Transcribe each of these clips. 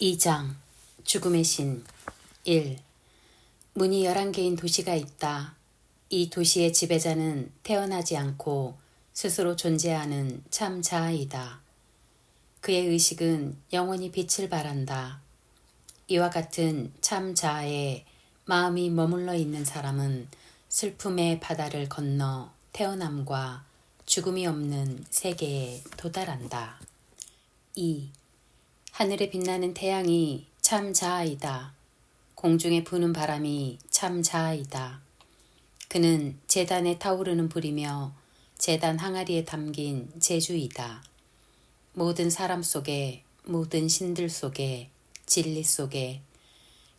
2장 죽음의 신 1. 문이 11개인 도시가 있다. 이 도시의 지배자는 태어나지 않고 스스로 존재하는 참 자아이다. 그의 의식은 영원히 빛을 발한다. 이와 같은 참 자아에 마음이 머물러 있는 사람은 슬픔의 바다를 건너 태어남과 죽음이 없는 세계에 도달한다. 2. 하늘에 빛나는 태양이 참 자아이다. 공중에 부는 바람이 참 자아이다. 그는 재단에 타오르는 불이며 재단 항아리에 담긴 제주이다. 모든 사람 속에 모든 신들 속에 진리 속에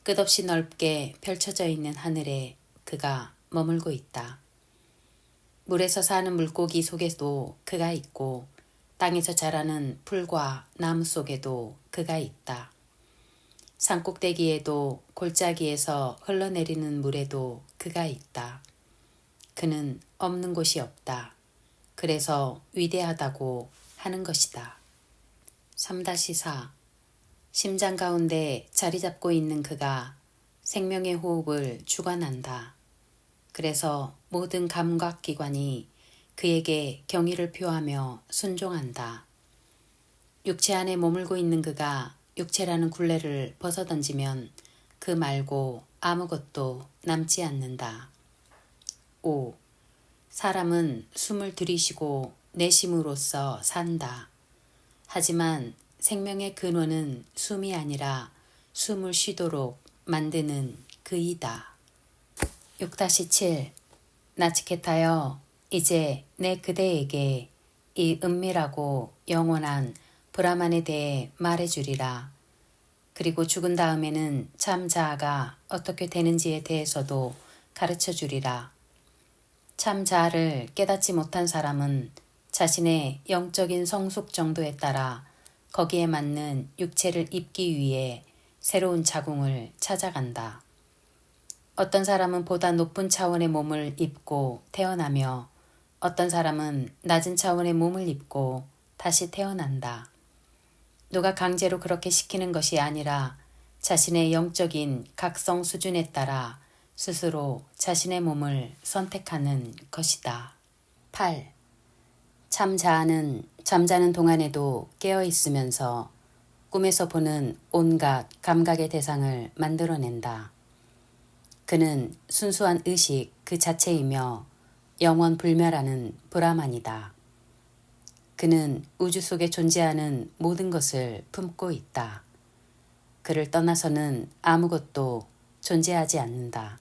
끝없이 넓게 펼쳐져 있는 하늘에 그가 머물고 있다. 물에서 사는 물고기 속에도 그가 있고 땅에서 자라는 풀과 나무 속에도 그가 있다. 산꼭대기에도 골짜기에서 흘러내리는 물에도 그가 있다. 그는 없는 곳이 없다. 그래서 위대하다고 하는 것이다. 3-4 심장 가운데 자리 잡고 있는 그가 생명의 호흡을 주관한다. 그래서 모든 감각기관이 그에게 경의를 표하며 순종한다. 육체 안에 머물고 있는 그가 육체라는 굴레를 벗어던지면 그 말고 아무것도 남지 않는다. 5. 사람은 숨을 들이쉬고 내심으로써 산다. 하지만 생명의 근원은 숨이 아니라 숨을 쉬도록 만드는 그이다. 6-7 나치케타여 이제 내 그대에게 이 은밀하고 영원한 브라만에 대해 말해주리라. 그리고 죽은 다음에는 참 자아가 어떻게 되는지에 대해서도 가르쳐 주리라. 참 자아를 깨닫지 못한 사람은 자신의 영적인 성숙 정도에 따라 거기에 맞는 육체를 입기 위해 새로운 자궁을 찾아간다. 어떤 사람은 보다 높은 차원의 몸을 입고 태어나며 어떤 사람은 낮은 차원의 몸을 입고 다시 태어난다. 누가 강제로 그렇게 시키는 것이 아니라 자신의 영적인 각성 수준에 따라 스스로 자신의 몸을 선택하는 것이다. 8. 참 자아는 잠자는 동안에도 깨어 있으면서 꿈에서 보는 온갖 감각의 대상을 만들어낸다. 그는 순수한 의식 그 자체이며 영원 불멸하는 브라만이다. 그는 우주 속에 존재하는 모든 것을 품고 있다. 그를 떠나서는 아무것도 존재하지 않는다.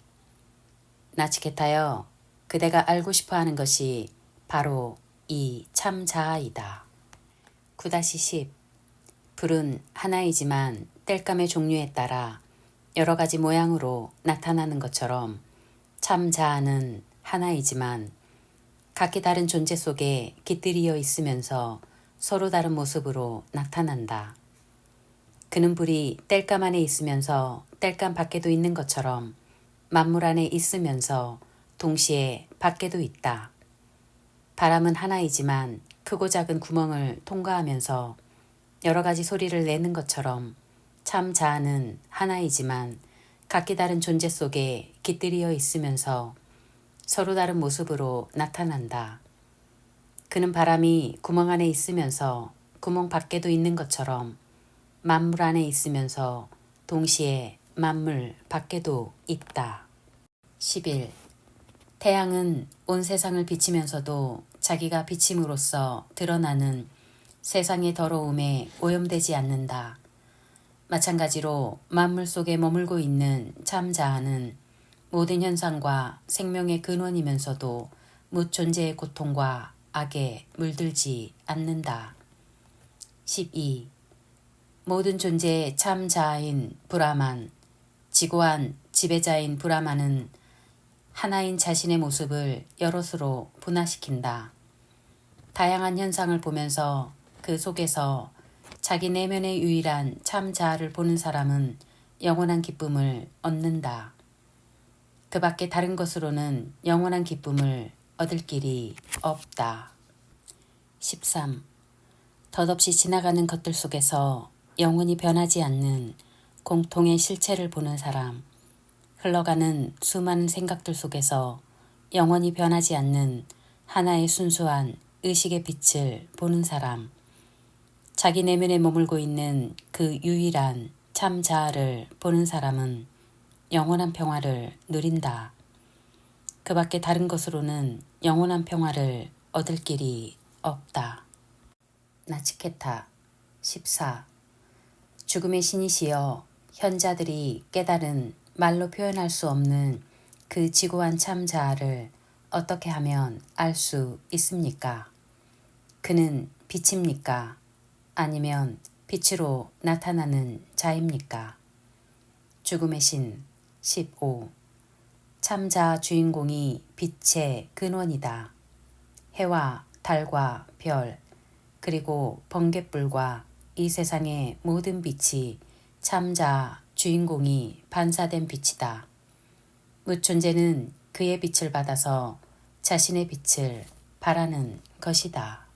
나치케타여, 그대가 알고 싶어 하는 것이 바로 이 참 자아이다. 9-10 불은 하나이지만 땔감의 종류에 따라 여러 가지 모양으로 나타나는 것처럼 참 자아는 하나이지만 각기 다른 존재 속에 깃들이어 있으면서 서로 다른 모습으로 나타난다. 그는 불이 땔감 안에 있으면서 땔감 밖에도 있는 것처럼 만물 안에 있으면서 동시에 밖에도 있다. 바람은 하나이지만 크고 작은 구멍을 통과하면서 여러 가지 소리를 내는 것처럼 참 자아는 하나이지만 각기 다른 존재 속에 깃들이어 있으면서 서로 다른 모습으로 나타난다. 그는 바람이 구멍 안에 있으면서 구멍 밖에도 있는 것처럼 만물 안에 있으면서 동시에 만물 밖에도 있다. 11. 태양은 온 세상을 비치면서도 자기가 비침으로써 드러나는 세상의 더러움에 오염되지 않는다. 마찬가지로 만물 속에 머물고 있는 참 자아는 모든 현상과 생명의 근원이면서도 무 존재의 고통과 악에 물들지 않는다. 12. 모든 존재의 참 자아인 브라만, 지고한 지배자인 브라만은 하나인 자신의 모습을 여럿으로 분화시킨다. 다양한 현상을 보면서 그 속에서 자기 내면의 유일한 참 자아를 보는 사람은 영원한 기쁨을 얻는다. 그 밖에 다른 것으로는 영원한 기쁨을 얻을 길이 없다. 13. 덧없이 지나가는 것들 속에서 영원히 변하지 않는 공통의 실체를 보는 사람, 흘러가는 수많은 생각들 속에서 영원히 변하지 않는 하나의 순수한 의식의 빛을 보는 사람, 자기 내면에 머물고 있는 그 유일한 참 자아를 보는 사람은 영원한 평화를 누린다. 그 밖에 다른 것으로는 영원한 평화를 얻을 길이 없다. 나치케타 14 죽음의 신이시여 현자들이 깨달은 말로 표현할 수 없는 그 지고한 참 자아를 어떻게 하면 알 수 있습니까? 그는 빛입니까? 아니면 빛으로 나타나는 자입니까? 죽음의 신 15. 참자 주인공이 빛의 근원이다. 해와 달과 별, 그리고 번갯불과 이 세상의 모든 빛이 참자 주인공이 반사된 빛이다. 무존재는 그의 빛을 받아서 자신의 빛을 바라는 것이다.